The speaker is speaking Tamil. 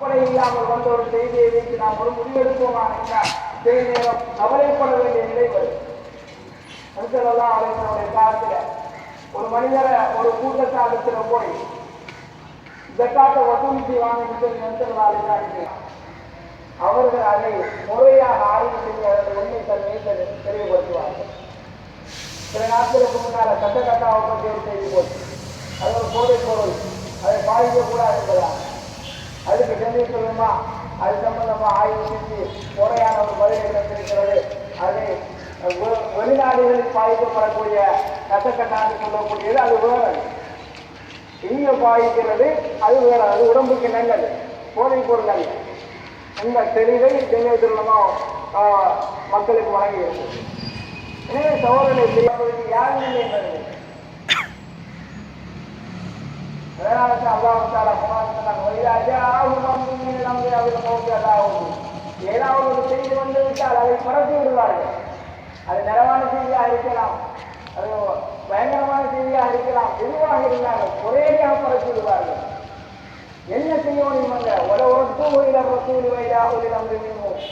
கவலை இல்லாமல் வந்த ஒரு செய்தியை வைத்து நாம் ஒரு முடிவெடுப்போமா என்றால் சில நேரம் கவலைப்பட வேண்டிய நிலை வரும். மனுஷரெல்லாம் அவர்களுடைய காலத்துல ஒரு மனிதரை ஒரு கூட்டத்தாட்டத்துல போய் ஜக்காத்தை வசூலித்து செய்வாங்க சொல்லி நினைச்சவர்களாக அவர்கள் அதை முறையாக ஆய்வு செய்ய உண்மை தன்மையை தெளிவுபடுத்துவார்கள். சில நாட்களுக்கு முன்னால் கட்ட கட்டாவை பற்றி ஒரு செய்தி போச்சு. அது ஒரு போதைப் பொருள். அதை பாதிக்கக்கூடாது என்பதா அதுக்கு சென்னை சொல்லுமா அது சம்பந்தமா ஆய்வு செஞ்சு முறையான ஒரு பதிலை தந்திருக்கிறது அது வெ- வெளிநாடுகளில் பாதிக்கப்படக்கூடிய கட்டக்கட்டான்னு சொல்லக்கூடியது அது வேறு. இங்க பாதிக்கிறது அது வேற. அது உடம்புக்கு நல்லது. போதைப் பொருள் இந்த தெளிவை சென்னை திருமணமா மக்களுக்கு வழங்கியிருக்கு எனவே சோதனை செய்யப்படுவது யாருமே என்பது அதனால அல்லாஹ் தாலா குரான் சொன்னாங்க "வைராஜாஹும் அம்மின் அம்ரி அவில் மௌத்தி அதாஹும்." ஏதாவது ஒரு செய்தி வந்து விட்டால் அதை பரப்பி விடுவார்கள் அது நிறமான செய்தியாக இருக்கலாம் அது பயங்கரமான செய்தியாக இருக்கலாம் எதுவாக இருந்தாலும் ஒரேடியாக பரப்பி விடுவார்கள் என்ன செய்யணும் இவங்க ஒரு ஒரு ஒட்டு ஒரு ரசூல் வைரா ஒரு நம்பி அவர்களுக்கு